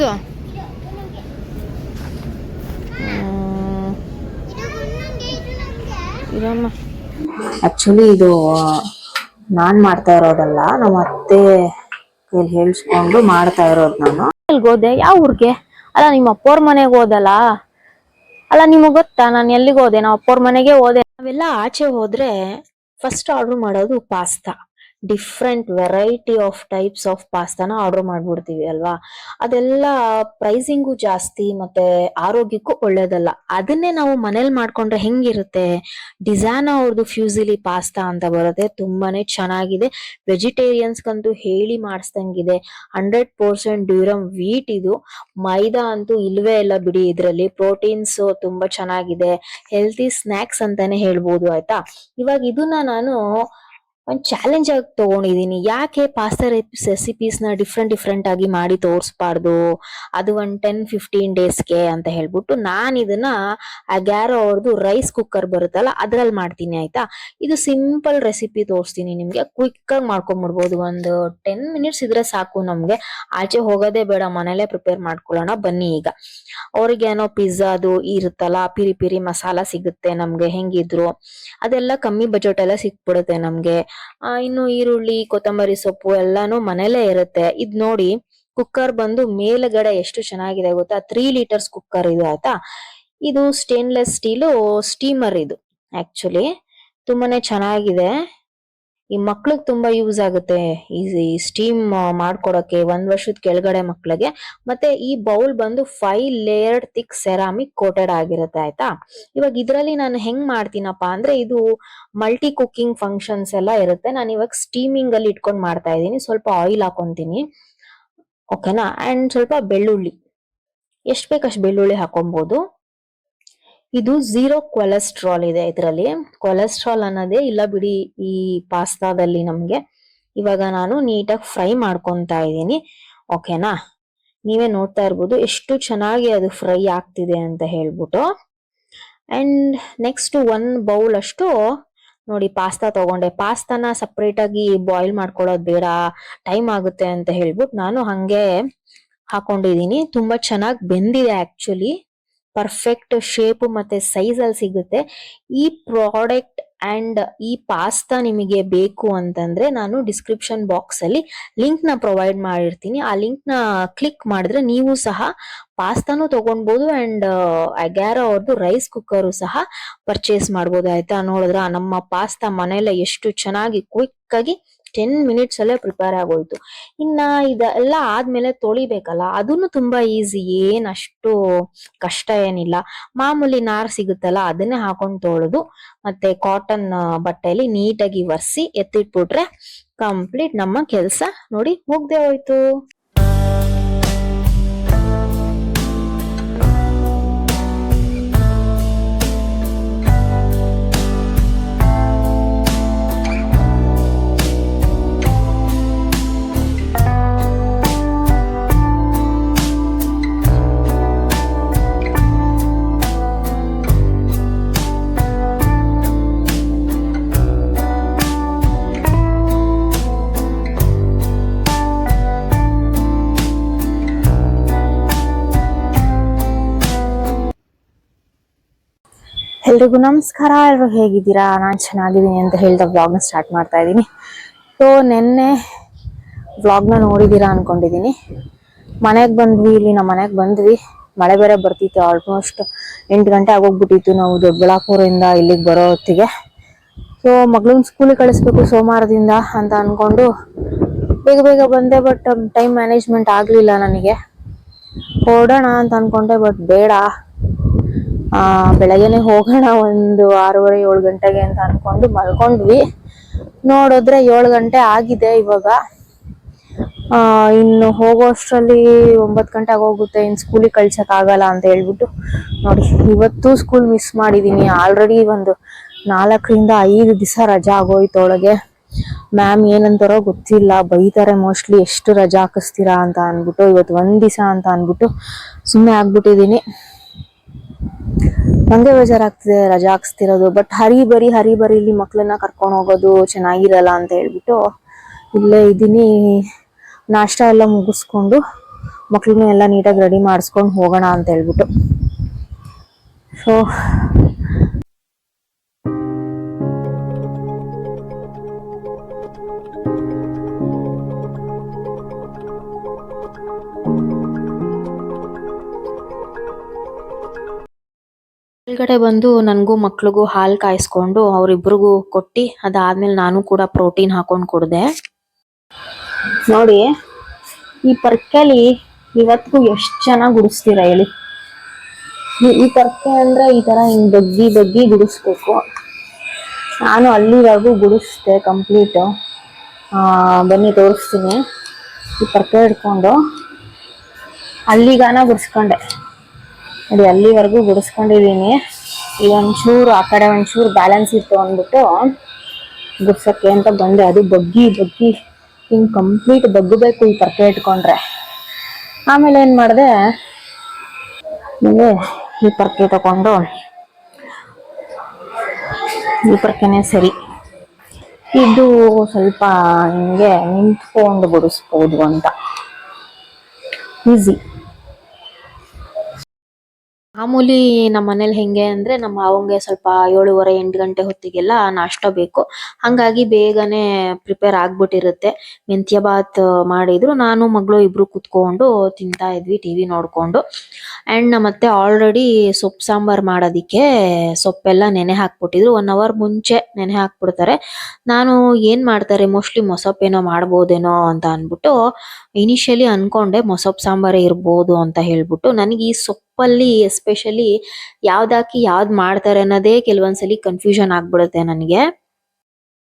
ಯಾವುದು ಇರಮ್ಮ. ಆಕ್ಚುಲಿ ಇದು ನಾನ್ ಮಾಡ್ತಾ ಇರೋದಲ್ಲ. ನಮ್ಮ ಅತ್ತೆ ಕೈಲಿ ಹೇಳ್ಸ್ಕೊಂಡು ಮಾಡ್ತಾ ಇರೋದು ನಾನು. ಎಲ್ಲಿಗೆ ಹೋದೆ? ಯಾವ ಊರ್ಗೆ? ಅಲ್ಲ ನಿಮ್ಮ ಅಪ್ಪೋರ್ ಮನೆಗೆ ಹೋದಲ್ಲ? ಅಲ್ಲ ನಿಮಗೆ ಗೊತ್ತಾ? ನಾನು ಎಲ್ಲಿಗೆ ಹೋದೆ? ನಾವು ಅಪ್ಪೋರ್ ಮನೆಗೆ ಹೋದೆ. ನಾವೆಲ್ಲ ಆಚೆ ಹೋದ್ರೆ ಫಸ್ಟ್ ಆರ್ಡರ್ ಮಾಡೋದು pasta. Different variety of types of ಪಾಸ್ತಾನ order ಮಾಡ್ಬಿಡ್ತೀವಿ ಅಲ್ವಾ? ಅದೆಲ್ಲ ಪ್ರೈಸಿಂಗು ಜಾಸ್ತಿ ಮತ್ತೆ ಆರೋಗ್ಯಕ್ಕೂ ಒಳ್ಳೇದಲ್ಲ. ಅದನ್ನೇ ನಾವು ಮನೇಲಿ ಮಾಡ್ಕೊಂಡ್ರೆ ಹೆಂಗಿರುತ್ತೆ? ಡಿಸೈನ್ ಅವ್ರದ್ದು ಫ್ಯೂಸಿಲಿ ಪಾಸ್ತಾ ಅಂತ ಬರುತ್ತೆ. ತುಂಬಾನೇ ಚೆನ್ನಾಗಿದೆ. ವೆಜಿಟೇರಿಯನ್ಸ್ಗಂತೂ ಹೇಳಿ ಮಾಡಿಸ್ದಂಗಿದೆ. ಹಂಡ್ರೆಡ್ ಪರ್ಸೆಂಟ್ ಡ್ಯೂರಮ್ ವೀಟ್ ಇದು. ಮೈದಾ ಅಂತೂ ಇಲ್ವೇ ಇಲ್ಲ ಬಿಡಿ ಇದರಲ್ಲಿ. ಪ್ರೋಟೀನ್ಸ್ ತುಂಬಾ ಚೆನ್ನಾಗಿದೆ. ಹೆಲ್ತಿ ಸ್ನಾಕ್ಸ್ ಅಂತಾನೆ ಹೇಳ್ಬೋದು, ಆಯ್ತಾ? ಇವಾಗ ಇದನ್ನ ನಾನು ಒಂದ್ ಚಾಲೆಂಜ್ ಆಗಿ ತಗೊಂಡಿದೀನಿ. ಯಾಕೆ ಪಾಸ್ತಾ ರೆಸಿಪೀಸ್ನ ಡಿಫ್ರೆಂಟ್ ಡಿಫ್ರೆಂಟ್ ಆಗಿ ಮಾಡಿ ತೋರಿಸ್ಬಾರ್ದು? ಅದು ಒಂದು ಟೆನ್ ಫಿಫ್ಟೀನ್ ಡೇಸ್ಗೆ ಅಂತ ಹೇಳ್ಬಿಟ್ಟು ನಾನು ಇದನ್ನ ಅಗ್ಯಾರೋ ಅವ್ರದ್ದು ರೈಸ್ ಕುಕ್ಕರ್ ಬರುತ್ತಲ್ಲ ಅದ್ರಲ್ಲಿ ಮಾಡ್ತೀನಿ, ಆಯ್ತಾ? ಇದು ಸಿಂಪಲ್ ರೆಸಿಪಿ ತೋರಿಸ್ತೀನಿ ನಿಮಗೆ. ಕ್ವಿಕ್ ಆಗಿ ಮಾಡ್ಕೊಂಡ್ಬಿಡ್ಬೋದು ಒಂದು ಟೆನ್ ಮಿನಿಟ್ಸ್ ಇದ್ರೆ ಸಾಕು ನಮಗೆ. ಆಚೆ ಹೋಗೋದೇ ಬೇಡ, ಮನೇಲೆ ಪ್ರಿಪೇರ್ ಮಾಡ್ಕೊಳ್ಳೋಣ. ಬನ್ನಿ ಈಗ. ಅವ್ರಿಗೇನೋ ಪಿಜ್ಜಾದು ಇರುತ್ತಲ್ಲ ಪಿರಿ ಪಿರಿ ಮಸಾಲ ಸಿಗುತ್ತೆ ನಮಗೆ, ಹೆಂಗಿದ್ರು. ಅದೆಲ್ಲ ಕಮ್ಮಿ ಬಜೆಟ್ ಎಲ್ಲ ಸಿಕ್ಬಿಡುತ್ತೆ ನಮ್ಗೆ. ಇನ್ನು ಈರುಳ್ಳಿ, ಕೊತ್ತಂಬರಿ ಸೊಪ್ಪು ಎಲ್ಲಾನು ಮನೇಲೇ ಇರುತ್ತೆ. ಇದ್ ನೋಡಿ ಕುಕ್ಕರ್ ಬಂದು ಮೇಲ್ಗಡೆ ಎಷ್ಟು ಚೆನ್ನಾಗಿದೆ ಗೊತ್ತಾ? ತ್ರೀ ಲೀಟರ್ಸ್ ಕುಕ್ಕರ್ ಇದು ಆಯ್ತಾ? ಇದು ಸ್ಟೇನ್ಲೆಸ್ ಸ್ಟೀಲು ಸ್ಟೀಮರ್ ಇದು ಆಕ್ಚುಲಿ ತುಂಬಾನೇ ಚೆನ್ನಾಗಿದೆ. ಈ ಮಕ್ಳಿಗೆ ತುಂಬಾ ಯೂಸ್ ಆಗುತ್ತೆ. ಈ ಸ್ಟೀಮ್ ಮಾಡ್ಕೊಡಕ್ಕೆ ಒಂದ್ ವರ್ಷದ ಕೆಳಗಡೆ ಮಕ್ಳಿಗೆ. ಮತ್ತೆ ಈ ಬೌಲ್ ಬಂದು five layered thick ceramic coated ಆಗಿರುತ್ತೆ ಆಯ್ತಾ? ಇವಾಗ ಇದರಲ್ಲಿ ನಾನು ಹೆಂಗ್ ಮಾಡ್ತೀನಪ್ಪ ಅಂದ್ರೆ ಇದು ಮಲ್ಟಿ ಕುಕ್ಕಿಂಗ್ ಫಂಕ್ಷನ್ಸ್ ಎಲ್ಲ ಇರುತ್ತೆ. ನಾನು ಇವಾಗ ಸ್ಟೀಮಿಂಗ್ ಅಲ್ಲಿ ಇಟ್ಕೊಂಡು ಮಾಡ್ತಾ ಇದ್ದೀನಿ. ಸ್ವಲ್ಪ ಆಯಿಲ್ ಹಾಕೊಂತೀನಿ. ಓಕೆನಾ ಅಂಡ್ ಸ್ವಲ್ಪ ಬೆಳ್ಳುಳ್ಳಿ. ಎಷ್ಟು ಬೇಕಷ್ಟು ಬೆಳ್ಳುಳ್ಳಿ ಹಾಕೊಬಹುದು ಇದು ಝೀರೋ ಕೊಲೆಸ್ಟ್ರಾಲ್ ಇದೆ ಇದರಲ್ಲಿ. ಕೊಲೆಸ್ಟ್ರಾಲ್ ಅನ್ನೋದೇ ಇಲ್ಲ ಬಿಡಿ ಈ ಪಾಸ್ತಾದಲ್ಲಿ ನಮ್ಗೆ. ಇವಾಗ ನಾನು ನೀಟಾಗಿ ಫ್ರೈ ಮಾಡ್ಕೊತಾ ಇದ್ದೀನಿ. ಓಕೆನಾ ನೀವೇ ನೋಡ್ತಾ ಇರ್ಬೋದು ಎಷ್ಟು ಚೆನ್ನಾಗಿ ಅದು ಫ್ರೈ ಆಗ್ತಿದೆ ಅಂತ ಹೇಳ್ಬಿಟ್ಟು. ಅಂಡ್ ನೆಕ್ಸ್ಟ್ ಒನ್ ಬೌಲ್ ಅಷ್ಟು ನೋಡಿ ಪಾಸ್ತಾ ತಗೊಂಡೆ. ಪಾಸ್ತಾನ ಸಪ್ರೇಟ್ ಆಗಿ ಬಾಯ್ಲ್ ಮಾಡ್ಕೊಳ್ಳೋದು ಬೇಡ. ಟೈಮ್ ಆಗುತ್ತೆ ಅಂತ ಹೇಳ್ಬಿಟ್ಟು ನಾನು ಹಂಗೆ ಹಾಕೊಂಡಿದ್ದೀನಿ. ತುಂಬಾ ಚೆನ್ನಾಗಿ ಬೆಂದಿದೆ ಆಕ್ಚುಲಿ ಪರ್ಫೆಕ್ಟ್ ಶೇಪ್ ಮತ್ತೆ ಸೈಜ್ ಅಲ್ಲಿ ಸಿಗುತ್ತೆ. ಈ ಪ್ರಾಡಕ್ಟ್ ಅಂಡ್ ಈ ಪಾಸ್ತಾ ನಿಮಗೆ ಬೇಕು ಅಂತಂದ್ರೆ ನಾನು ಡಿಸ್ಕ್ರಿಪ್ಷನ್ ಬಾಕ್ಸ್ ಅಲ್ಲಿ ಲಿಂಕ್ನ ಪ್ರೊವೈಡ್ ಮಾಡಿರ್ತೀನಿ. ಆ ಲಿಂಕ್ನ ಕ್ಲಿಕ್ ಮಾಡಿದ್ರೆ ನೀವು ಸಹ ಪಾಸ್ತಾನು ತಗೊಳ್ಬಹುದು ಅಂಡ್ ಅಗ್ಯಾರೋ ಅವ್ರದ್ದು ರೈಸ್ ಕುಕ್ಕರು ಸಹ ಪರ್ಚೇಸ್ ಮಾಡ್ಬೋದು, ಆಯ್ತಾ? ನೋಡಿದ್ರ ನಮ್ಮ ಪಾಸ್ತಾ ಮನೆಯಲ್ಲೇ ಎಷ್ಟು ಚೆನ್ನಾಗಿ ಕ್ವಿಕ್ ಆಗಿ ಟೆನ್ ಮಿನಿಟ್ಸ್ ಅಲ್ಲೇ ಪ್ರಿಪೇರ್ ಆಗೋಯ್ತು. ಇನ್ನ ಇದೆಲ್ಲ ಆದ್ಮೇಲೆ ತೊಳಿಬೇಕಲ್ಲ ಅದನ್ನು ತುಂಬಾ ಈಸಿ ಏನ್ ಅಷ್ಟು ಕಷ್ಟ ಏನಿಲ್ಲ. ಮಾಮೂಲಿ ನಾರ್ ಸಿಗುತ್ತಲ್ಲ, ಅದನ್ನೇ ಹಾಕೊಂಡು ತೊಳೆದು ಮತ್ತೆ ಕಾಟನ್ ಬಟ್ಟೆಯಲ್ಲಿ ನೀಟಾಗಿ ಒರೆಸಿ ಎತ್ತಿಟ್ಬಿಟ್ರೆ ಕಂಪ್ಲೀಟ್ ನಮ್ಮ ಕೆಲಸ ನೋಡಿ ಮುಗ್ದೆ ಹೋಯ್ತು. ಎಲ್ರಿಗೂ ನಮಸ್ಕಾರ. ಎಲ್ಲರೂ ಹೇಗಿದ್ದೀರಾ? ನಾನು ಚೆನ್ನಾಗಿದ್ದೀನಿ ಅಂತ ಹೇಳ್ತಾ ವ್ಲಾಗ್ನ ಸ್ಟಾರ್ಟ್ ಮಾಡ್ತಾ ಇದ್ದೀನಿ. ಸೊ ನಿನ್ನೆ ವ್ಲಾಗ್ನ ನೋಡಿದ್ದೀರಾ ಅನ್ಕೊಂಡಿದ್ದೀನಿ. ಮನೆಗೆ ಬಂದ್ವಿ, ಇಲ್ಲಿ ನಮ್ಮ ಮನೆಗೆ ಬಂದ್ವಿ. ಮಳೆ ಬೇರೆ ಬರ್ತಿತ್ತು ಆಲ್ಮೋಸ್ಟ್ ಎಂಟು ಗಂಟೆ ಆಗೋಗ್ಬಿಟ್ಟಿತ್ತು ನಾವು ದೊಡ್ಡಬಳ್ಳಾಪುರದಿಂದ ಇಲ್ಲಿಗೆ ಬರೋ ಹೊತ್ತಿಗೆ. ಸೊ ಮಗಳನ್ನ ಸ್ಕೂಲಿಗೆ ಕಳಿಸ್ಬೇಕು ಸೋಮವಾರದಿಂದ ಅಂತ ಅಂದ್ಕೊಂಡು ಬೇಗ ಬೇಗ ಬಂದೆ ಬಟ್ ಟೈಮ್ ಮ್ಯಾನೇಜ್ಮೆಂಟ್ ಆಗಲಿಲ್ಲ ನನಗೆ. ಹೊರಡೋಣ ಅಂತ ಅಂದ್ಕೊಂಡೆ ಬಟ್ ಬೇಡ. ಆ, ಬೆಳಗ್ಗೆನೆ ಹೋಗೋಣ ಒಂದು ಆರೂವರೆ, ಏಳು ಗಂಟೆಗೆ ಅಂತ ಅನ್ಕೊಂಡು ಮಲ್ಕೊಂಡ್ವಿ. ನೋಡಿದ್ರೆ ಏಳು ಗಂಟೆ ಆಗಿದೆ ಇವಾಗ. ಇನ್ನು ಹೋಗೋಷ್ಟರಲ್ಲಿ ಒಂಬತ್ತು ಗಂಟೆ ಆಗೋಗುತ್ತೆ. ಇನ್ನು ಸ್ಕೂಲಿಗೆ ಕಳ್ಸಕ್ ಆಗಲ್ಲ ಅಂತ ಹೇಳ್ಬಿಟ್ಟು ನೋಡಿ, ಇವತ್ತು ಸ್ಕೂಲ್ ಮಿಸ್ ಮಾಡಿದ್ದೀನಿ ಆಲ್ರೆಡಿ ಒಂದು ನಾಲ್ಕರಿಂದ ಐದು ದಿವಸ ರಜಾ ಆಗೋಯ್ತು ಒಳಗೆ ಮ್ಯಾಮ್ ಏನಂತಾರೋ ಗೊತ್ತಿಲ್ಲ. ಬೈತಾರೆ ಮೋಸ್ಟ್ಲಿ ಎಷ್ಟು ರಜಾ ಹಾಕಿಸ್ತೀರಾ? ಅಂತ ಅಂದ್ಬಿಟ್ಟು, ಇವತ್ತು ಒಂದು ದಿವಸ ಅಂತ ಅಂದ್ಬಿಟ್ಟು ಸುಮ್ಮನೆ ಆಗ್ಬಿಟ್ಟಿದೀನಿ. ನಂಗೆ ಬೇಜಾರಾಗ್ತಿದೆ, ರಜಾ ಹಾಕ್ಸ್ತಿರೋದು. ಬಟ್ ಹರಿ ಬರಿ ಹರಿ ಬರಿ ಇಲ್ಲಿ ಮಕ್ಕಳನ್ನ ಕರ್ಕೊಂಡು ಹೋಗೋದು ಚೆನ್ನಾಗಿರಲ್ಲ ಅಂತ ಹೇಳ್ಬಿಟ್ಟು ಇಲ್ಲೇ ಇದ್ದೀನಿ. ನಾಷ್ಟ ಎಲ್ಲ ಮುಗಿಸ್ಕೊಂಡು ಮಕ್ಳನ್ನೂ ಎಲ್ಲ ನೀಟಾಗಿ ರೆಡಿ ಮಾಡಿಸ್ಕೊಂಡು ಹೋಗೋಣ ಅಂತ ಹೇಳ್ಬಿಟ್ಟು. ಸೊ ಕೆಳಗಡೆ ಬಂದು ನನಗೂ ಮಕ್ಳಿಗೂ ಹಾಲು ಕಾಯಿಸ್ಕೊಂಡು ಅವ್ರಿಬ್ರಿಗೂ ಕೊಟ್ಟು, ಅದಾದ್ಮೇಲೆ ನಾನು ಕೂಡ ಪ್ರೋಟೀನ್ ಹಾಕೊಂಡು ಕುಡ್ದೆ. ನೋಡಿ, ಈ ಪರ್ಕೆಲಿ ಇವತ್ತಿಗೂ ಎಷ್ಟು ಚೆನ್ನಾಗಿ ಗುಡಿಸ್ತೀರಾ ಹೇಳಿ? ಈ- ಈ ಪರ್ಕೆ ಅಂದ್ರೆ ಈ ತರ ಹಿಂಗ್ ಬಗ್ಗಿ ಬಗ್ಗಿ ಗುಡಿಸ್ಬೇಕು. ನಾನು ಅಲ್ಲಿವರೆಗೂ ಗುಡಿಸ್ದೆ ಕಂಪ್ಲೀಟ್. ಬನ್ನಿ ತೋರಿಸ್ತೀನಿ. ಈ ಪರ್ಕೆ ಹಿಡ್ಕೊಂಡು ಅಲ್ಲಿಗಾನ ಗುಡಿಸ್ಕೊಂಡೆ. ನೋಡಿ, ಅಲ್ಲಿವರೆಗೂ ಗುಡಿಸ್ಕೊಂಡಿದ್ದೀನಿ. ಒಂಚೂರು, ಆ ಕಡೆ ಒಂಚೂರು ಬ್ಯಾಲೆನ್ಸ್ ಇತ್ತು ಅಂದ್ಬಿಟ್ಟು ಗುಡ್ಸಕ್ಕೆ ಅಂತ ಬಂದೆ. ಅದು ಬಗ್ಗಿ ಬಗ್ಗಿ ಹಿಂಗ್ ಕಂಪ್ಲೀಟ್ ಬಗ್ಗಬೇಕು ಈ ಪರ್ಕೆ ಇಟ್ಕೊಂಡ್ರೆ. ಆಮೇಲೆ ಏನು ಮಾಡಿದೆ? ಆಮೇಲೆ ಈ ಪರ್ಕೆ ತಗೊಂಡು ಈ ಪರ್ಕೆನೆ ಸರಿ. ಇದು ಸ್ವಲ್ಪ ಹಿಂಗೆ ನಿಂತ್ಕೊಂಡು ಬಿಡಿಸ್ಬೋದು ಅಂತ. ಈಸಿ ಮಾಮೂಲಿ ನಮ್ಮ ಮನೇಲಿ ಹೆಂಗೆ ಅಂದ್ರೆ ನಮ್ಮ ಮಾವಂಗೆ ಸ್ವಲ್ಪ ಏಳುವರೆ, ಎಂಟು ಗಂಟೆ ಹೊತ್ತಿಗೆಲ್ಲ ನಾಷ್ಟ ಬೇಕು. ಹಂಗಾಗಿ ಬೇಗನೆ ಪ್ರಿಪೇರ್ ಆಗ್ಬಿಟ್ಟಿರುತ್ತೆ. ಮೆಂತ್ಯ ಬಾತ್ ಮಾಡಿದ್ರು. ನಾನು, ಮಗಳು ಇಬ್ರು ಕುತ್ಕೊಂಡು ತಿಂತಾ ಇದ್ವಿ ಟಿವಿ ನೋಡ್ಕೊಂಡು. ಅಂಡ್ ನಮ್ಮತ್ತೆ ಆಲ್ರೆಡಿ ಸೊಪ್ಪು ಸಾಂಬಾರ್ ಮಾಡೋದಿಕ್ಕೆ ಸೊಪ್ಪೆಲ್ಲ ನೆನೆ ಹಾಕ್ಬಿಟ್ಟಿದ್ರು. ಒನ್ ಅವರ್ ಮುಂಚೆ ನೆನೆ ಹಾಕ್ಬಿಡ್ತಾರೆ. ನಾನು ಏನ್ ಮಾಡ್ತಾರೆ ಮೋಸ್ಟ್ಲಿ ಮೊಸಪ್ಪೇನೋ ಮಾಡ್ಬೋದೇನೋ ಅಂತ ಅನ್ಬಿಟ್ಟು ಇನಿಷಿಯಲಿ ಅನ್ಕೊಂಡೆ ಮೊಸಪ್ ಸಾಂಬಾರೇ ಇರ್ಬೋದು ಅಂತ ಹೇಳ್ಬಿಟ್ಟು, ನನಗೆ ಈ ಸೊಪ್ಪಲ್ಲಿ ಎಸ್ಪೆಷಲಿ ಯಾವ್ದಾಕಿ ಯಾವ್ದು ಮಾಡ್ತಾರೆ ಅನ್ನೋದೇ ಕೆಲವೊಂದ್ಸಲಿ ಕನ್ಫ್ಯೂಷನ್ ಆಗ್ಬಿಡುತ್ತೆ ನನಗೆ.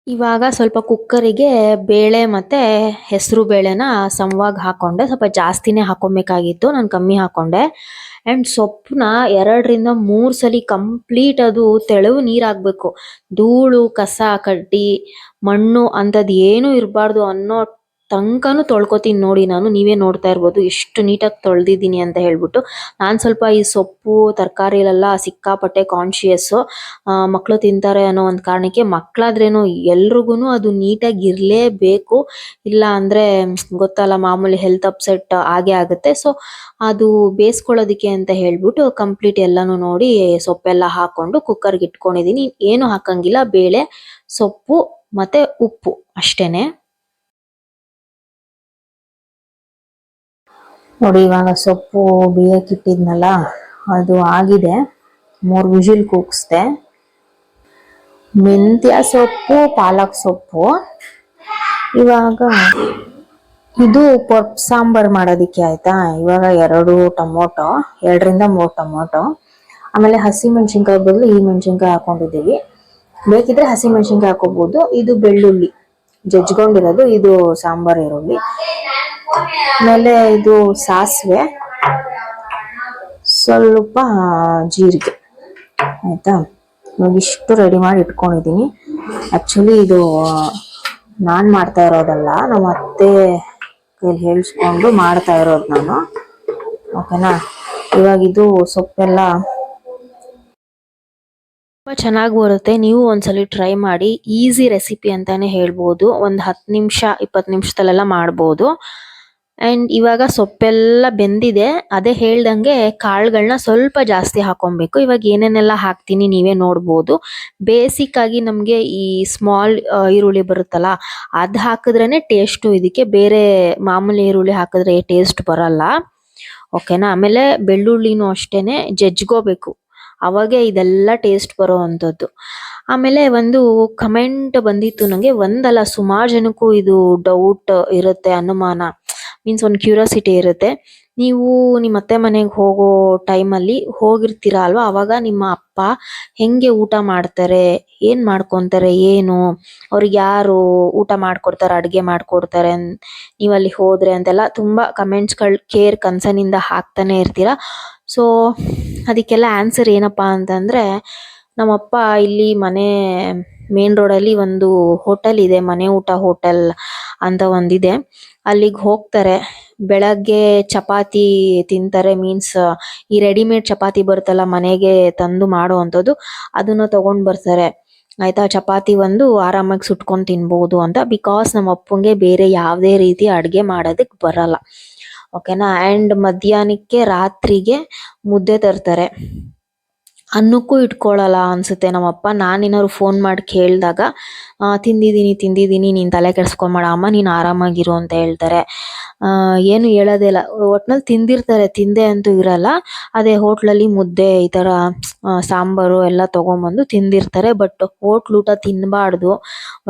ಇವಾಗ ಸ್ವಲ್ಪ ಕುಕ್ಕರಿಗೆ ಬೇಳೆ ಮತ್ತೆ ಹೆಸರು ಬೇಳೆನ ಸಮವಾಗಿ ಹಾಕೊಂಡೆ. ಸ್ವಲ್ಪ ಜಾಸ್ತಿನೇ ಹಾಕೊಬೇಕಾಗಿತ್ತು, ನಾನು ಕಮ್ಮಿ ಹಾಕೊಂಡೆ. ಅಂಡ್ ಸೊಪ್ಪನ್ನ ಎರಡರಿಂದ ಮೂರು ಸಲಿ ಕಂಪ್ಲೀಟ್ ಅದು ತೆಳವು ನೀರ್ ಹಾಕ್ಬೇಕು ಧೂಳು, ಕಸ, ಕಡ್ಡಿ, ಮಣ್ಣು ಅಂಥದ್ದು ಏನು ಇರಬಾರ್ದು ಅನ್ನೋ ತನಕನೂ ತೊಳ್ಕೊತೀನಿ ನೋಡಿ ನಾನು, ನೀವೇ ನೋಡ್ತಾ ಇರ್ಬೋದು ಎಷ್ಟು ನೀಟಾಗಿ ತೊಳೆದಿದ್ದೀನಿ ಅಂತ ಹೇಳ್ಬಿಟ್ಟು. ನಾನು ಸ್ವಲ್ಪ ಈ ಸೊಪ್ಪು ತರಕಾರಿಲೆಲ್ಲ ಸಿಕ್ಕಾಪಟ್ಟೆ ಕಾನ್ಶಿಯಸ್ ಮಕ್ಕಳು ತಿಂತಾರೆ ಅನ್ನೋ ಒಂದು ಕಾರಣಕ್ಕೆ ಮಕ್ಕಳಾದ್ರೇನು ಎಲ್ರಿಗೂ ಅದು ನೀಟಾಗಿ ಇರಲೇಬೇಕು. ಇಲ್ಲ ಅಂದ್ರೆ, ಗೊತ್ತಲ್ಲ, ಮಾಮೂಲಿ ಹೆಲ್ತ್ ಅಪ್ಸೆಟ್ ಆಗೇ ಆಗುತ್ತೆ. ಸೊ ಅದು ಬೇಯಿಸ್ಕೊಳ್ಳೋದಕ್ಕೆ ಅಂತ ಹೇಳ್ಬಿಟ್ಟು ಕಂಪ್ಲೀಟ್ ಎಲ್ಲಾನು ನೋಡಿ ಸೊಪ್ಪೆಲ್ಲ ಹಾಕೊಂಡು ಕುಕ್ಕರ್ಗೆ ಇಟ್ಕೊಂಡಿದ್ದೀನಿ. ಏನು ಹಾಕಂಗಿಲ್ಲ, ಬೇಳೆ, ಸೊಪ್ಪು ಮತ್ತೆ ಉಪ್ಪು ಅಷ್ಟೇನೆ. ನೋಡಿ, ಇವಾಗ ಸೊಪ್ಪು ಬೇಯಕ್ಕಿಟ್ಟಿದ್ನಲ್ಲ ಅದು ಆಗಿದೆ. ಮೂರು ವಿಜಿಲ್ ಕೂಗಿಸ್ದೆ. ಮೆಂತ್ಯ ಸೊಪ್ಪು, ಪಾಲಕ್ ಸೊಪ್ಪು. ಇವಾಗ ಇದು ಪರ್ಪ್ ಸಾಂಬಾರ್ ಮಾಡೋದಿಕ್ಕೆ ಆಯ್ತಾ? ಇವಾಗ ಎರಡು ಟೊಮೊಟೊ, ಎರಡರಿಂದ ಮೂರು ಟೊಮೊಟೊ. ಆಮೇಲೆ ಹಸಿ ಮೆಣಸಿನ್ಕಾಯಿ ಬದಲು ಈ ಮೆಣಸಿನ್ಕಾಯಿ ಹಾಕೊಂಡಿದ್ದೀವಿ. ಬೇಕಿದ್ರೆ ಹಸಿ ಮೆಣಸಿನ್ಕಾಯಿ ಹಾಕೋಬಹುದು ಇದು ಬೆಳ್ಳುಳ್ಳಿ ಜಜ್ಕೊಂಡಿರೋದು ಇದು ಸಾಂಬಾರ್ ಈರುಳ್ಳಿ. ಆಮೇಲೆ ಇದು ಸಾಸಿವೆ. ಸ್ವಲ್ಪ ಜೀರಿಗೆ. ಆಯಿತಾ? ಇಷ್ಟು ರೆಡಿ ಮಾಡಿ ಇಟ್ಕೊಂಡಿದ್ದೀನಿ. ಆ್ಯಕ್ಚುಲಿ ಇದು ನಾನು ಮಾಡ್ತಾ ಇರೋದಲ್ಲ ನಮ್ಮ ಅತ್ತೆ ಕೈಲಿ ಹೇಳಿಸ್ಕೊಂಡು ಮಾಡ್ತಾ ಇರೋದು ನಾನು. ಓಕೆನಾ ಇವಾಗ ಇದು ಸೊಪ್ಪೆಲ್ಲ ತುಂಬಾ ಚೆನ್ನಾಗಿ ಬರುತ್ತೆ. ನೀವು ಒಂದ್ಸಲಿ ಟ್ರೈ ಮಾಡಿ ಈಸಿ ರೆಸಿಪಿ ಅಂತಾನೆ ಹೇಳ್ಬೋದು. ಒಂದು ಹತ್ತು ನಿಮಿಷ, ಇಪ್ಪತ್ತು ನಿಮಿಷದಲ್ಲೆಲ್ಲ ಮಾಡ್ಬೋದು. ಅಂಡ್ ಇವಾಗ ಸೊಪ್ಪೆಲ್ಲ ಬೆಂದಿದೆ, ಅದೇ ಹೇಳ್ದಂಗೆ ಕಾಳುಗಳನ್ನ ಸ್ವಲ್ಪ ಜಾಸ್ತಿ ಹಾಕೊಬೇಕು. ಇವಾಗ ಏನೇನೆಲ್ಲ ಹಾಕ್ತೀನಿ ನೀವೇ ನೋಡ್ಬೋದು. ಬೇಸಿಕ್ ಆಗಿ ನಮಗೆ ಈ ಸ್ಮಾಲ್ ಈರುಳ್ಳಿ ಬರುತ್ತಲ್ಲ, ಅದ್ ಹಾಕಿದ್ರೇ ಟೇಸ್ಟು ಇದಕ್ಕೆ, ಬೇರೆ ಮಾಮೂಲಿ ಈರುಳ್ಳಿ ಹಾಕಿದ್ರೆ ಟೇಸ್ಟ್ ಬರಲ್ಲ. ಓಕೆನಾ ಆಮೇಲೆ ಬೆಳ್ಳುಳ್ಳಿನೂ ಅಷ್ಟೇನೆ, ಜಜ್ಗೋಬೇಕು. ಅವಾಗೆ ಇದೆಲ್ಲ ಟೇಸ್ಟ್ ಬರೋ ಅಂಥದ್ದು. ಆಮೇಲೆ ಒಂದು ಕಮೆಂಟ್ ಬಂದಿತ್ತು ನನಗೆ ಒಂದಲ್ಲ, ಸುಮಾರು ಜನಕ್ಕೂ ಇದು ಡೌಟ್ ಇರುತ್ತೆ, ಅನುಮಾನ. ಮೀನ್ಸ್ ಒಂದು ಕ್ಯೂರಿಯಾಸಿಟಿ ಇರುತ್ತೆ. ನೀವು ನಿಮ್ಮ ಅತ್ತೆ ಮನೆಗೆ ಹೋಗೋ ಟೈಮಲ್ಲಿ ಹೋಗಿರ್ತೀರಾ ಅಲ್ವಾ? ಅವಾಗ ನಿಮ್ಮ ಅಪ್ಪ ಹೆಂಗೆ ಊಟ ಮಾಡ್ತಾರೆ? ಏನ್ ಮಾಡ್ಕೊಂತಾರೆ? ಏನು? ಅವ್ರಿಗೆ ಯಾರು ಊಟ ಮಾಡ್ಕೊಡ್ತಾರೆ? ಅಡುಗೆ ಮಾಡ್ಕೊಡ್ತಾರೆ? ನೀವ್ ಅಲ್ಲಿ ಹೋದ್ರೆ ಅಂತೆಲ್ಲ ತುಂಬಾ ಕಮೆಂಟ್ಸ್ಗಳು ಕೇರ್ ಕನ್ಸರ್ನ್ ಇಂದ ಹಾಕ್ತಾನೆ ಇರ್ತೀರಾ? ಸೊ ಅದಕ್ಕೆಲ್ಲ ಆನ್ಸರ್ ಏನಪ್ಪಾ ಅಂತಂದ್ರೆ ನಮ್ಮಪ್ಪ ಇಲ್ಲಿ ಮನೆ ಮೇನ್ ರೋಡಲ್ಲಿ ಒಂದು ಹೋಟೆಲ್ ಇದೆ. ಮನೆ ಊಟ ಹೋಟೆಲ್ ಅಂತ ಒಂದಿದೆ. ಅಲ್ಲಿಗೆ ಹೋಗ್ತಾರೆ. ಬೆಳಗ್ಗೆ ಚಪಾತಿ ತಿಂತಾರೆ ಮೀನ್ಸ್ ಈ ರೆಡಿಮೇಡ್ ಚಪಾತಿ ಬರುತ್ತಲ್ಲ ಮನೆಗೆ ತಂದು ಮಾಡೋ ಅದನ್ನು ತಗೊಂಡ್ ಬರ್ತಾರೆ. ಆಯ್ತಾ? ಚಪಾತಿ ಒಂದು ಆರಾಮಾಗಿ ಸುಟ್ಕೊಂಡು ತಿನ್ಬಹುದು ಅಂತ ಬಿಕಾಸ್ ನಮ್ಮ ಅಪ್ಪಂಗೆ ಬೇರೆ ಯಾವುದೇ ರೀತಿ ಅಡುಗೆ ಮಾಡೋದಕ್ ಬರಲ್ಲ. ಓಕೆನಾ ಅಂಡ್ ಮಧ್ಯಾಹ್ನಕ್ಕೆ ರಾತ್ರಿಗೆ ಮುದ್ದೆ ತರ್ತಾರೆ. ಅನ್ನಕ್ಕೂ ಇಟ್ಕೊಳಲ್ಲ ಅನ್ಸುತ್ತೆ ನಮ್ಮಪ್ಪ. ನಾನೇನಾದ್ರು ಫೋನ್ ಮಾಡಿ ಕೇಳಿದಾಗ ತಿಂದಿದ್ದೀನಿ ತಿಂದಿದ್ದೀನಿ ನೀನು ತಲೆ ಕೆಡಿಸ್ಕೊಂಬೇಡ ಅಮ್ಮ, ನೀನು ಆರಾಮಾಗಿರು ಅಂತ ಹೇಳ್ತಾರೆ. ಏನು ಹೇಳೋದೇ ಇಲ್ಲ. ಒಟ್ನಲ್ಲಿ ತಿಂದಿರ್ತಾರೆ, ತಿಂದೆ ಅಂತೂ ಇರಲ್ಲ. ಅದೇ ಹೋಟ್ಲಲ್ಲಿ ಮುದ್ದೆ, ಈ ಥರ ಸಾಂಬಾರು ಎಲ್ಲ ತೊಗೊಂಬಂದು ತಿಂದಿರ್ತಾರೆ. ಬಟ್ ಹೋಟ್ಲ್ ಊಟ ತಿನ್ನಬಾರ್ದು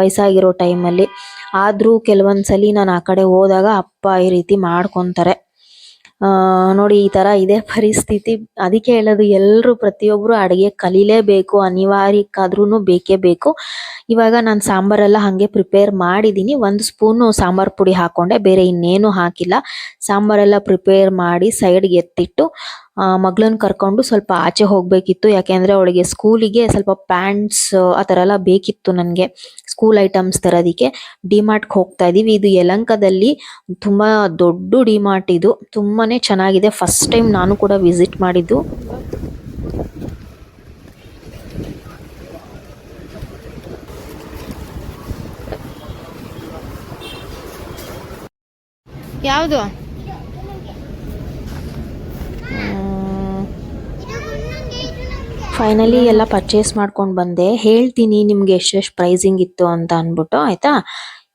ವಯಸ್ಸಾಗಿರೋ ಟೈಮಲ್ಲಿ ಆದರೂ ಕೆಲವೊಂದ್ಸಲಿ ನಾನು ಆ ಕಡೆ ಹೋದಾಗ ಅಪ್ಪ ಈ ರೀತಿ ಮಾಡ್ಕೊತಾರೆ. ನೋಡಿ ಈ ತರ ಇದೆ ಪರಿಸ್ಥಿತಿ. ಅದಕ್ಕೆ ಹೇಳೋದು ಎಲ್ರು ಪ್ರತಿಯೊಬ್ರು ಅಡಿಗೆ ಕಲೀಲೇಬೇಕು ಅನಿವಾರ್ಯಕ್ಕಾದ್ರೂ ಬೇಕೇ ಬೇಕು. ಇವಾಗ ನಾನು ಸಾಂಬಾರೆಲ್ಲ ಹಾಗೆ ಪ್ರಿಪೇರ್ ಮಾಡಿದ್ದೀನಿ ಒಂದು ಸ್ಪೂನು ಸಾಂಬಾರ್ ಪುಡಿ ಹಾಕೊಂಡೆ, ಬೇರೆ ಇನ್ನೇನು ಹಾಕಿಲ್ಲ. ಸಾಂಬಾರೆಲ್ಲ ಪ್ರಿಪೇರ್ ಮಾಡಿ ಸೈಡ್ಗೆ ಎತ್ತಿಟ್ಟು ಮಗಳನ್ನ ಕರ್ಕೊಂಡು ಸ್ವಲ್ಪ ಆಚೆ ಹೋಗ್ಬೇಕಿತ್ತು. ಯಾಕೆಂದ್ರೆ ಅವಳಿಗೆ ಸ್ಕೂಲಿಗೆ ಸ್ವಲ್ಪ ಪ್ಯಾಂಟ್ಸ್ ಆ ಥರ ಎಲ್ಲ ಬೇಕಿತ್ತು ನನಗೆ. ಸ್ಕೂಲ್ ಐಟಮ್ಸ್ ತರೋದಿಕ್ಕೆ ಡಿಮಾರ್ಟ್ಗೆ ಹೋಗ್ತಾ ಇದೀವಿ. ಇದು ಯಲಂಕದಲ್ಲಿ ತುಂಬಾ ದೊಡ್ಡ ಡಿಮಾರ್ಟ್ ಇದು. ತುಂಬಾನೇ ಚೆನ್ನಾಗಿದೆ. ಫಸ್ಟ್ ಟೈಮ್ ನಾನು ಕೂಡ ವಿಸಿಟ್ ಮಾಡಿದ್ದು. ಯಾವುದು? ಫೈನಲಿ ಎಲ್ಲ ಪರ್ಚೇಸ್ ಮಾಡ್ಕೊಂಡು ಬಂದೆ. ಹೇಳ್ತೀನಿ ನಿಮ್ಗೆ ಎಷ್ಟೆಷ್ಟು ಪ್ರೈಸಿಂಗ್ ಇತ್ತು ಅಂತ ಅಂದ್ಬಿಟ್ಟು, ಆಯ್ತಾ?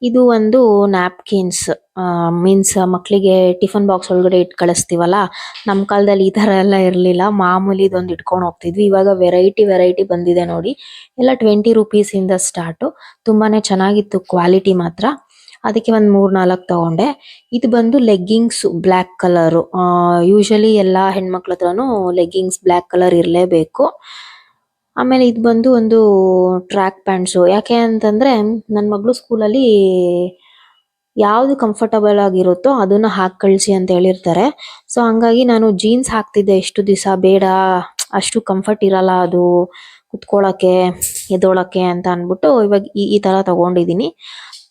ಇದು ಒಂದು ನ್ಯಾಪ್ಕಿನ್ಸ್ ಮೀನ್ಸ್ ಮಕ್ಕಳಿಗೆ ಟಿಫನ್ ಬಾಕ್ಸ್ ಒಳಗಡೆ ಇಟ್ಟು ಕಳಿಸ್ತೀವಲ್ಲ ನಮ್ಮ ಕಾಲದಲ್ಲಿ ಈ ಥರ ಎಲ್ಲ ಇರಲಿಲ್ಲ. ಮಾಮೂಲಿ ಇದೊಂದು ಇಟ್ಕೊಂಡು ಹೋಗ್ತಿದ್ವಿ. ಇವಾಗ ವೆರೈಟಿ ವೆರೈಟಿ ಬಂದಿದೆ ನೋಡಿ. ಎಲ್ಲ ಟ್ವೆಂಟಿ ರುಪೀಸಿಂದ ಸ್ಟಾರ್ಟು ತುಂಬಾನೇ ಚೆನ್ನಾಗಿತ್ತು ಕ್ವಾಲಿಟಿ ಮಾತ್ರ. ಅದಕ್ಕೆ ಒಂದು ಮೂರ್ ನಾಲ್ಕು ತಗೊಂಡೆ. ಇದು ಬಂದು ಲೆಗ್ಗಿಂಗ್ಸ್ ಬ್ಲ್ಯಾಕ್ ಕಲರ್ ಯೂಶಲಿ ಎಲ್ಲಾ ಹೆಣ್ಮಕ್ಳ ಹತ್ರನು ಲೆಗ್ಗಿಂಗ್ಸ್ ಬ್ಲಾಕ್ ಕಲರ್ ಇರಲೇಬೇಕು. ಆಮೇಲೆ ಇದು ಬಂದು ಒಂದು ಟ್ರ್ಯಾಕ್ ಪ್ಯಾಂಟ್ಸು ಯಾಕೆ ಅಂತಂದ್ರೆ ನನ್ನ ಮಗಳು ಸ್ಕೂಲಲ್ಲಿ ಯಾವ್ದು ಕಂಫರ್ಟಬಲ್ ಆಗಿರುತ್ತೋ ಅದನ್ನ ಹಾಕಿ ಕಳಿಸಿ ಅಂತ ಹೇಳಿರ್ತಾರೆ. ಸೊ ಹಂಗಾಗಿ ನಾನು ಜೀನ್ಸ್ ಹಾಕ್ತಿದ್ದೆ ಎಷ್ಟು ದಿವಸ. ಬೇಡ, ಅಷ್ಟು ಕಂಫರ್ಟ್ ಇರಲ್ಲ ಅದು. ಕುತ್ಕೊಳಕ್ಕೆ ಎದೋಳಕ್ಕೆ ಅಂತ ಅಂದ್ಬಿಟ್ಟು ಇವಾಗ ಈ ತರ ತಗೊಂಡಿದೀನಿ.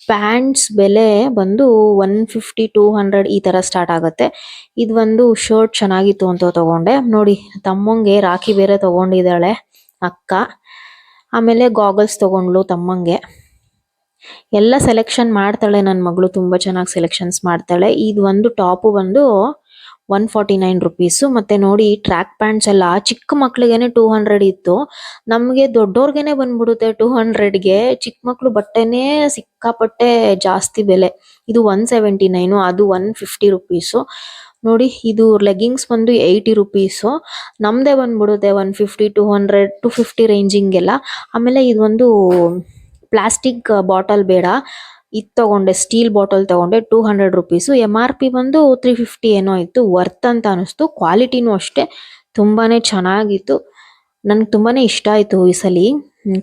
ಪ್ಯಾಂಟ್ಸ್ ಬೆಲೆ ಬಂದು ಒನ್ ಫಿಫ್ಟಿ, ಟೂ ಹಂಡ್ರೆಡ್ ಈ ತರ ಸ್ಟಾರ್ಟ್ ಆಗುತ್ತೆ. ಇದು ಒಂದು ಶರ್ಟ್ ಚೆನ್ನಾಗಿತ್ತು ಅಂತ ತಗೊಂಡೆ. ನೋಡಿ, ತಮ್ಮಂಗೆ ರಾಖಿ ಬೇರೆ ತಗೊಂಡಿದ್ದಾಳೆ ಅಕ್ಕ. ಆಮೇಲೆ ಗಾಗಲ್ಸ್ ತಗೊಂಡ್ಲು ತಮ್ಮಂಗೆ. ಎಲ್ಲ ಸೆಲೆಕ್ಷನ್ ಮಾಡ್ತಾಳೆ ನನ್ನ ಮಗಳು. ತುಂಬಾ ಚೆನ್ನಾಗಿ ಸೆಲೆಕ್ಷನ್ಸ್ ಮಾಡ್ತಾಳೆ. ಇದು ಒಂದು ಟಾಪು ಬಂದು ಒನ್ ಫಾರ್ಟಿ ನೈನ್ ರುಪೀಸು ಮತ್ತೆ ನೋಡಿ ಟ್ರ್ಯಾಕ್ ಪ್ಯಾಂಟ್ಸ್ ಎಲ್ಲ ಚಿಕ್ಕ ಮಕ್ಳಿಗೇನೆ ಟೂ ಹಂಡ್ರೆಡ್ ಇತ್ತು. ನಮಗೆ ದೊಡ್ಡೋರ್ಗೆನೆ ಬಂದ್ಬಿಡುತ್ತೆ ಟೂ ಹಂಡ್ರೆಡ್ಗೆ ಚಿಕ್ಕ ಮಕ್ಳು ಬಟ್ಟೆನೇ ಸಿಕ್ಕಾಪಟ್ಟೆ ಜಾಸ್ತಿ ಬೆಲೆ. ಇದು ಒನ್ ಸೆವೆಂಟಿ ನೈನು ಅದು ಒನ್ ಫಿಫ್ಟಿ ರುಪೀಸು ನೋಡಿ, ಇದು ಲೆಗ್ಗಿಂಗ್ಸ್ ಬಂದು ಏಯ್ಟಿ ರುಪೀಸು ನಮ್ದೇ ಬಂದ್ಬಿಡುತ್ತೆ one fifty two hundred two fifty ರೇಂಜಿಂಗೆಲ್ಲ ಆಮೇಲೆ ಇದೊಂದು ಪ್ಲಾಸ್ಟಿಕ್ ಬಾಟಲ್ ಬೇಡ. ಇದು ತಗೊಂಡೆ ಸ್ಟೀಲ್ ಬಾಟಲ್ ತಗೊಂಡೆ two hundred rupees M R P ಬಂದು ತ್ರೀ ಫಿಫ್ಟಿ ಏನೋ ಇತ್ತು ವರ್ತ್ ಅಂತ ಅನಿಸ್ತು. ಕ್ವಾಲಿಟಿನೂ ಅಷ್ಟೇ, ತುಂಬಾನೇ ಚೆನ್ನಾಗಿತ್ತು. ನನಗೆ ತುಂಬಾನೇ ಇಷ್ಟ ಆಯಿತು ಈ ಸಲ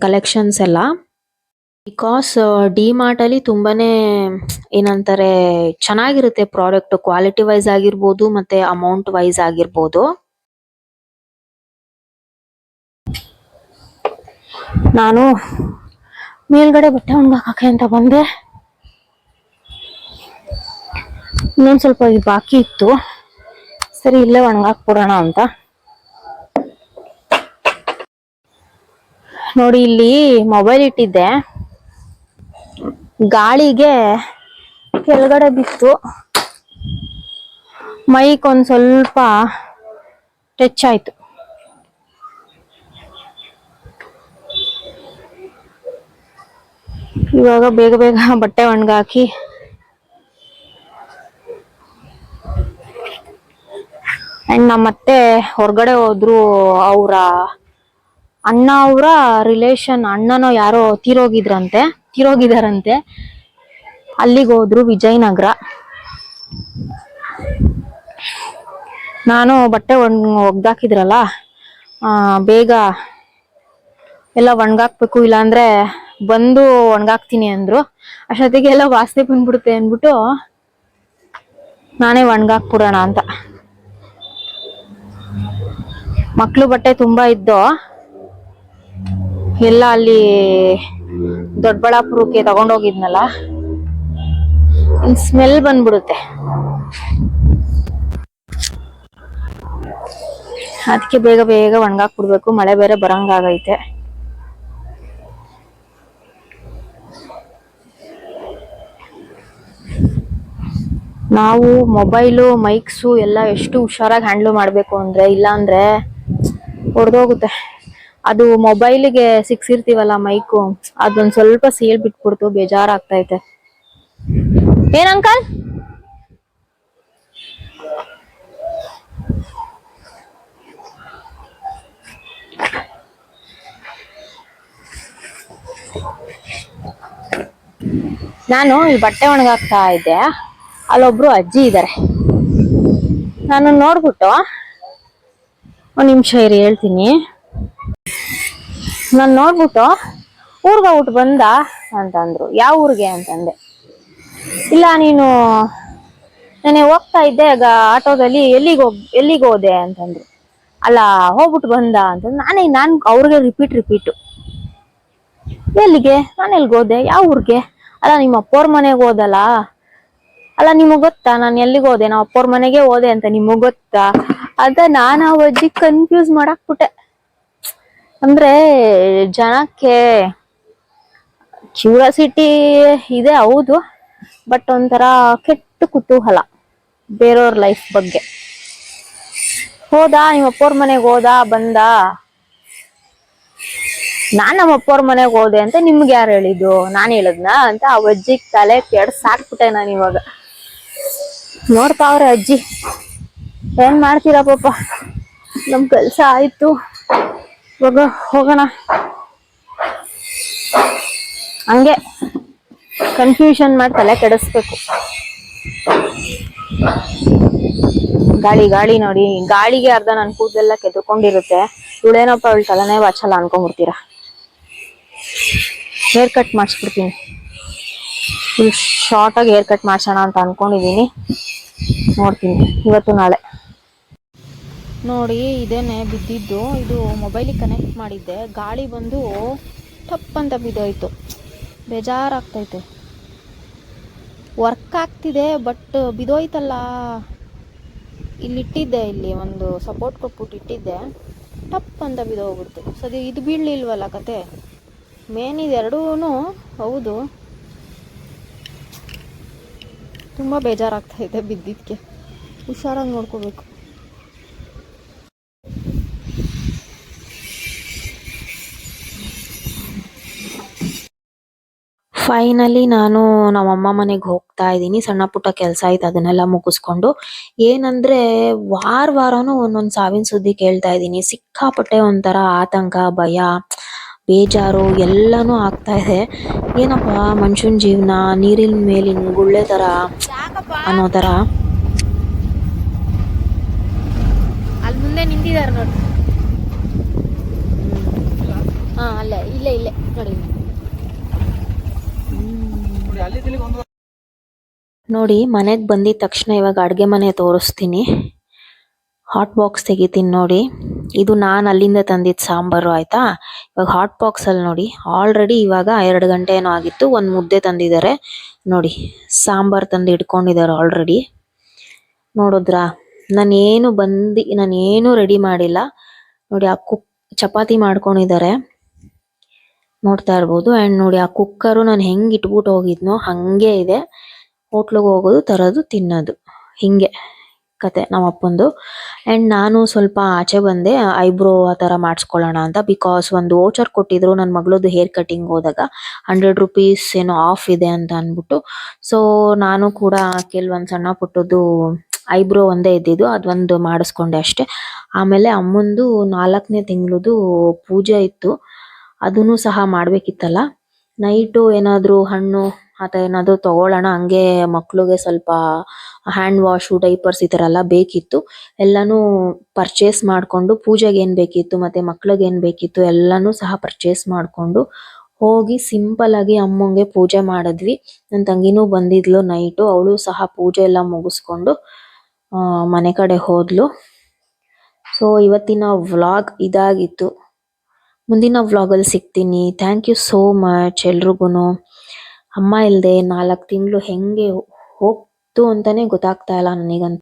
ಕಲೆಕ್ಷನ್ಸ್ ಎಲ್ಲ. ಬಿಕಾಸ್ ಡಿ ಮಾರ್ಟಲ್ಲಿ ತುಂಬಾನೇ, ಏನಂತಾರೆ, ಚೆನ್ನಾಗಿರುತ್ತೆ ಪ್ರಾಡಕ್ಟ್ ಕ್ವಾಲಿಟಿ ವೈಸ್ ಆಗಿರ್ಬೋದು, ಮತ್ತೆ ಅಮೌಂಟ್ ವೈಸ್ ಆಗಿರ್ಬೋದು. ನಾನು ಮೇಲ್ಗಡೆ ಬಟ್ಟೆ ಒಣಗಾಕಕ್ಕೆ ಅಂತ ಬಂದೆ. ಇನ್ನೊಂದ್ ಸ್ವಲ್ಪ ಇದು ಬಾಕಿ ಇತ್ತು. ಸರಿ, ಇಲ್ಲೇ ಒಣಗಾಕ್ಬಿಡೋಣ ಅಂತ. ನೋಡಿ, ಇಲ್ಲಿ ಮೊಬೈಲ್ ಇಟ್ಟಿದ್ದೆ. ಗಾಳಿಗೆ ಕೆಳಗಡೆ ಬಿತ್ತು. ಮೈಕ್ ಒಂದು ಸ್ವಲ್ಪ ಟಚ್ ಆಯ್ತು. ಇವಾಗ ಬೇಗ ಬೇಗ ಬಟ್ಟೆ ಒಣಗಾಕಿ ಅಂಡ್ ನಮ್ಮತ್ತೆ ಹೊರಗಡೆ ಹೋದ್ರು ಅವರ ಅಣ್ಣ ಅವರ ರಿಲೇಷನ್ ಅಣ್ಣನೋ ಯಾರೋ ತೀರೋಗಿದ್ರಂತೆ, ತೀರೋಗಿದಾರಂತೆ. ಅಲ್ಲಿಗೆ ಹೋದ್ರು ವಿಜಯನಗರ. ನಾನು ಬಟ್ಟೆ ಒಣ್, ಒಗ್ದಾಕಿದ್ರಲ್ಲ ಬೇಗ ಎಲ್ಲ ಒಣಗಾಕ್ಬೇಕು, ಇಲ್ಲಾಂದ್ರೆ ಬಂದು ಒಣಗಾಕ್ತೀನಿ ಅಂದ್ರು. ಅಷ್ಟೊತ್ತಿಗೆ ಎಲ್ಲ ವಾಸನೆ ಬಂದ್ಬಿಡುತ್ತೆ ಅಂದ್ಬಿಟ್ಟು ನಾನೇ ಒಣಗಾಕ್ಬಿಡೋಣ ಅಂತ. ಮಕ್ಳು ಬಟ್ಟೆ ತುಂಬಾ ಇದ್ದು, ಎಲ್ಲ ಅಲ್ಲಿ ದೊಡ್ಡಬಳ್ಳಾಪುರಕ್ಕೆ ತಗೊಂಡೋಗಿದ್ನಲ್ಲ ಸ್ಮೆಲ್ ಬಂದ್ಬಿಡುತ್ತೆ. ಅದಕ್ಕೆ ಬೇಗ ಬೇಗ ಒಣಗಾಕ್ ಬಿಡ್ಬೇಕು ಮಳೆ ಬೇರೆ ಬರಂಗಾಗೈತೆ. ನಾವು ಮೊಬೈಲು, ಮೈಕ್ಸು ಎಲ್ಲ ಎಷ್ಟು ಹುಷಾರಾಗಿ ಹ್ಯಾಂಡ್ಲ್ ಮಾಡಬೇಕು ಅಂದ್ರೆ ಇಲ್ಲ ಅಂದ್ರೆ ಹೊಡೆದೋಗುತ್ತೆ ಅದು ಮೊಬೈಲಿಗೆ ಸಿಕ್ಸಿರ್ತೀವಲ್ಲ ಮೈಕು, ಅದೊಂದು ಸ್ವಲ್ಪ ಸೀಲ್ ಬಿಟ್ಬಿಡ್ತು, ಬೇಜಾರಾಗ್ತೈತೆ. ಏನ್ ಅಂಕಲ್? ನಾನು ಈ ಬಟ್ಟೆ ಒಣಗಾಕ್ತಾ ಇದ್ದೆ. ಅಲ್ಲೊಬ್ರು ಅಜ್ಜಿ ಇದ್ದಾರೆ ನಾನು ನೋಡ್ಬಿಟ್ಟು ಒಂದ್ ನಿಮಿಷ ಇರಿ, ಹೇಳ್ತೀನಿ. ನಾನು ನೋಡ್ಬಿಟ್ಟು ಊರ್ಗ ಊಟ ಬಂದ ಅಂತಂದ್ರು. ಯಾವ ಊರಿಗೆ ಅಂತಂದೆ. ಇಲ್ಲ, ನೀನು ನಾನೇ ಹೋಗ್ತಾ ಇದ್ದೆ, ಆಗ ಆಟೋದಲ್ಲಿ ಎಲ್ಲಿಗೆ ಹೋಗ್, ಎಲ್ಲಿಗೆ ಹೋದೆ ಅಂತಂದ್ರು. ಅಲ್ಲ, ಹೋಗ್ಬಿಟ್ಟು ಬಂದ ಅಂತಂದು, ನಾನೇ, ನಾನ್ ಅವ್ರಿಗೆ ರಿಪೀಟ್ ರಿಪೀಟು ಎಲ್ಲಿಗೆ? ನಾನು ಎಲ್ಲಿಗೆ ಹೋದೆ? ಯಾವ ಊರಿಗೆ? ಅಲ್ಲ, ನಿಮ್ಮ ಅಪ್ಪೋರ್ ಮನೆಗೆ ಹೋದಲ್ಲ? ಅಲ್ಲ, ನಿಮಗ್ ಗೊತ್ತಾ? ನಾನು ಎಲ್ಲಿಗೆ ಹೋದೆ? ನಾವು ಅಪ್ಪವ್ರ ಮನೆಗೆ ಹೋದೆ ಅಂತ ನಿಮಗ್ ಗೊತ್ತಾ? ಅದ ನಾನು ಆ ಅಜ್ಜಿ ಕನ್ಫ್ಯೂಸ್ ಮಾಡಾಕ್ಬಿಟ್ಟೆ ಅಂದ್ರೆ, ಜನಕ್ಕೆ ಕ್ಯೂರಿಯಾಸಿಟಿ ಇದೆ ಹೌದು ಬಟ್ ಒಂಥರ ಕೆಟ್ಟ ಕುತೂಹಲ ಬೇರೆಯವ್ರ ಲೈಫ್ ಬಗ್ಗೆ. ಹೋದ? ನಿಮ್ಮ ಅಪ್ಪವ್ರ ಮನೆಗೆ ಹೋದ? ಬಂದ? ನಾನ್ ನಮ್ಮ ಅಪ್ಪವ್ರ ಮನೆಗೆ ಹೋದೆ ಅಂತ ನಿಮ್ಗೆ ಯಾರು ಹೇಳಿದ್ದು? ನಾನ್ ಹೇಳದ್ನಾ? ಅಂತ ಆ ಅಜ್ಜಿಗ್ ತಲೆ ಕೆಡ್ಸಾಕ್ಬಿಟ್ಟೆ ನಾನು ಇವಾಗ. ನೋಡ್ತಾವ್ರೆ ಅಜ್ಜಿ. ಏನ್ ಮಾಡ್ತೀರಾ ಪಾಪ? ನಮ್ ಕೆಲ್ಸ ಆಯ್ತು. ಇವಾಗ ಹೋಗೋಣ. ಹಂಗೆ ಕನ್ಫ್ಯೂಷನ್ ಮಾಡಿ ತಲೆ ಕೆಡಿಸ್ಬೇಕು. ಗಾಳಿ ಗಾಳಿ ನೋಡಿ. ಗಾಳಿಗೆ ಅರ್ಧ ನನ್ ಕೂದಲೆಲ್ಲ ಕೆದ್ಕೊಂಡಿರುತ್ತೆ ಇವಳೇನಪ್ಪ ಅವಳು ತಲೆನೇ ವಾಚಲ್ಲ ಅನ್ಕೊಂಡ್ಬಿಡ್ತೀರಾ? ಹೇರ್ ಕಟ್ ಮಾಡಿಸ್ಬಿಡ್ತೀನಿ. ಫುಲ್ ಶಾರ್ಟ್ ಆಗಿ ಹೇರ್ ಕಟ್ ಮಾಡ್ಸೋಣ ಅಂತ ಅನ್ಕೊಂಡಿದೀನಿ. ನೋಡ್ತೀನಿ. ಇವತ್ತು ನಾಳೆ. ನೋಡಿ, ಇದೇನೆ ಬಿದ್ದಿದ್ದು. ಇದು ಮೊಬೈಲಿಗೆ ಕನೆಕ್ಟ್ ಮಾಡಿದ್ದೆ. ಗಾಳಿ ಬಂದು ಟಪ್ ಅಂತ ಬಿದ್ದೋಯ್ತು. ಬೇಜಾರಾಗ್ತೈತೆ. ವರ್ಕ್ ಆಗ್ತಿದೆ ಬಟ್ ಬಿದೋಯ್ತಲ್ಲ ಇಲ್ಲಿ ಇಟ್ಟಿದ್ದೆ ಇಲ್ಲಿ ಒಂದು ಸಪೋರ್ಟ್ ಕೊಟ್ಬಿಟ್ಟು ಇಟ್ಟಿದ್ದೆ. ಟಪ್ ಅಂತ ಬಿದೋಗ್ಬಿಡ್ತು ಸದ್ಯ ಇದು ಬೀಳಲಿಲ್ವಲ್ಲ ಕತೆ? ಮೇನ್ ಇದೆರಡೂ ಹೌದು. ತುಂಬ ಬೇಜಾರಾಗ್ತಾ ಇದೆ ಬಿದ್ದಿದ್ದಕ್ಕೆ ಹುಷಾರಾಗಿ ನೋಡ್ಕೋಬೇಕು. ಫೈನಲಿ ನಾನು ನಮ್ಮಮ್ಮ ಮನೆಗೆ ಹೋಗ್ತಾ ಇದ್ದೀನಿ. ಸಣ್ಣ ಪುಟ್ಟ ಕೆಲಸ ಆಯ್ತು, ಅದನ್ನೆಲ್ಲ ಮುಗಿಸ್ಕೊಂಡು. ಏನಂದ್ರೆ ವಾರ ವಾರನೂ ಒಂದೊಂದು ಸಾವಿನ ಸುದ್ದಿ ಕೇಳ್ತಾ ಇದ್ದೀನಿ. ಸಿಕ್ಕಾಪಟ್ಟೆ ಒಂಥರ ಆತಂಕ, ಭಯ. ಬೇಜಾರು ಎಲ್ಲಾನು ಆಗ್ತಾ ಇದೆ. ಏನಪ್ಪ ಮನುಷ್ಯನ ಜೀವನ ನೀರಿನ ಮೇಲಿನ ಗುಳ್ಳೆ ತರ ಅನ್ನೋ ತರ. ಅಲ್ಲಿ ಮುಂದೆ ನಿಂತಿದ್ದಾರೆ ನೋಡಿ. ಹಾ ಅಲ್ಲೇ ಇಲ್ಲೇ ಇಲ್ಲೇ ನೋಡಿ. ನೋಡಿ ಮನೆಗೆ ಬಂದಿದ ತಕ್ಷಣ ಇವಾಗ ಅಡುಗೆ ಮನೆ ತೋರಿಸ್ತೀನಿ. ಹಾಟ್ ಬಾಕ್ಸ್ ತೆಗಿತೀನಿ ನೋಡಿ. ಇದು ನಾನು ಅಲ್ಲಿಂದ ತಂದಿದ್ದ ಸಾಂಬಾರು, ಆಯ್ತಾ? ಇವಾಗ ಹಾಟ್ ಬಾಕ್ಸಲ್ಲಿ ನೋಡಿ. ಆಲ್ರೆಡಿ ಇವಾಗ ಎರಡು ಗಂಟೆ ಏನೋ ಆಗಿತ್ತು, ಒಂದು ಮುದ್ದೆ ತಂದಿದ್ದಾರೆ. ನೋಡಿ, ಸಾಂಬಾರು ತಂದು ಇಟ್ಕೊಂಡಿದ್ದಾರೆ ಆಲ್ರೆಡಿ ನೋಡಿದ್ರಾ? ನಾನೇನು ಬಂದು, ನಾನೇನು ರೆಡಿ ಮಾಡಿಲ್ಲ. ನೋಡಿ, ಆ ಕುಕ್ ಚಪಾತಿ ಮಾಡ್ಕೊಂಡಿದ್ದಾರೆ. ನೋಡ್ತಾ ಇರ್ಬೋದು. ಆ್ಯಂಡ್ ನೋಡಿ, ಆ ಕುಕ್ಕರು ನಾನು ಹೆಂಗೆ ಇಟ್ಬಿಟ್ಟು ಹೋಗಿದ್ನೋ, ಹಾಗೆ ಇದೆ. ಹೋಟ್ಲಿಗೆ ಹೋಗೋದು, ತರೋದು, ತಿನ್ನೋದು. ಹಿಂಗೆ. ಕತೆ ನಮ್ಮ ಅಪ್ಪಂದು ಅಂಡ್ ನಾನು ಸ್ವಲ್ಪ ಆಚೆ ಬಂದೆ, ಐಬ್ರೋ ಆ ಥರ ಮಾಡಿಸ್ಕೊಳ್ಳೋಣ ಅಂತ. ಬಿಕಾಸ್ ಒಂದು ಓಚರ್ ಕೊಟ್ಟಿದ್ರು ನನ್ನ ಮಗಳದ್ದು ಹೇರ್ ಕಟಿಂಗ್ ಹೋದಾಗ ಹಂಡ್ರೆಡ್ ರುಪೀಸ್ ಏನೋ ಆಫ್ ಇದೆ ಅಂತ ಅಂದ್ಬಿಟ್ಟು. ಸೊ ನಾನು ಕೂಡ ಕೆಲವೊಂದು ಸಣ್ಣ ಪುಟ್ಟದ್ದು ಐಬ್ರೋ ಒಂದೇ ಇದ್ದಿದ್ದು ಅದೊಂದು ಮಾಡಿಸ್ಕೊಂಡೆ ಅಷ್ಟೇ. ಆಮೇಲೆ ಅಮ್ಮಂದು ನಾಲ್ಕನೇ ತಿಂಗಳದು ಪೂಜೆ ಇತ್ತು. ಅದನ್ನು ಸಹ ಮಾಡಬೇಕಿತ್ತಲ್ಲ. ನೈಟು ಏನಾದರೂ ಹಣ್ಣು ಅಥವಾ ಏನಾದ್ರು ತಗೊಳ್ಳೋಣ. ಹಂಗೆ ಮಕ್ಕಳಿಗೆ ಸ್ವಲ್ಪ ಹ್ಯಾಂಡ್ ವಾಶ್ ಡೈಪರ್ಸ್ ಈ ತರ ಎಲ್ಲ ಬೇಕಿತ್ತು. ಎಲ್ಲಾನು ಪರ್ಚೇಸ್ ಮಾಡ್ಕೊಂಡು ಪೂಜೆಗೆ ಏನ್ ಬೇಕಿತ್ತು, ಮತ್ತೆ ಮಕ್ಕಳಿಗೆ ಏನ್ ಬೇಕಿತ್ತು ಎಲ್ಲಾನು ಸಹ ಪರ್ಚೇಸ್ ಮಾಡ್ಕೊಂಡು ಹೋಗಿ ಸಿಂಪಲ್ ಆಗಿ ಅಮ್ಮಂಗೆ ಪೂಜೆ ಮಾಡಿದ್ವಿ. ನನ್ ತಂಗಿನೂ ಬಂದಿದ್ಲು ನೈಟು ಅವಳು ಸಹ ಪೂಜೆ ಎಲ್ಲ ಮುಗಿಸ್ಕೊಂಡು ಮನೆ ಕಡೆ ಹೋದ್ಲು. ಸೊ ಇವತ್ತಿನ ವ್ಲಾಗ್ ಇದಾಗಿತ್ತು. ಮುಂದಿನ ವ್ಲಾಗ್ ಅಲ್ಲಿ ಸಿಗ್ತೀನಿ. ಥ್ಯಾಂಕ್ ಯು ಸೋ ಮಚ್ ಎಲ್ರಿಗೂನು. ಅಮ್ಮ ಇಲ್ದೆ ನಾಲ್ಕು ತಿಂಗಳು ಹೆಂಗೆ ಹೋಗ್ತು ಅಂತಾನೆ ಗೊತ್ತಾಗ್ತಾ ಇಲ್ಲ ನನಗಂತೂ.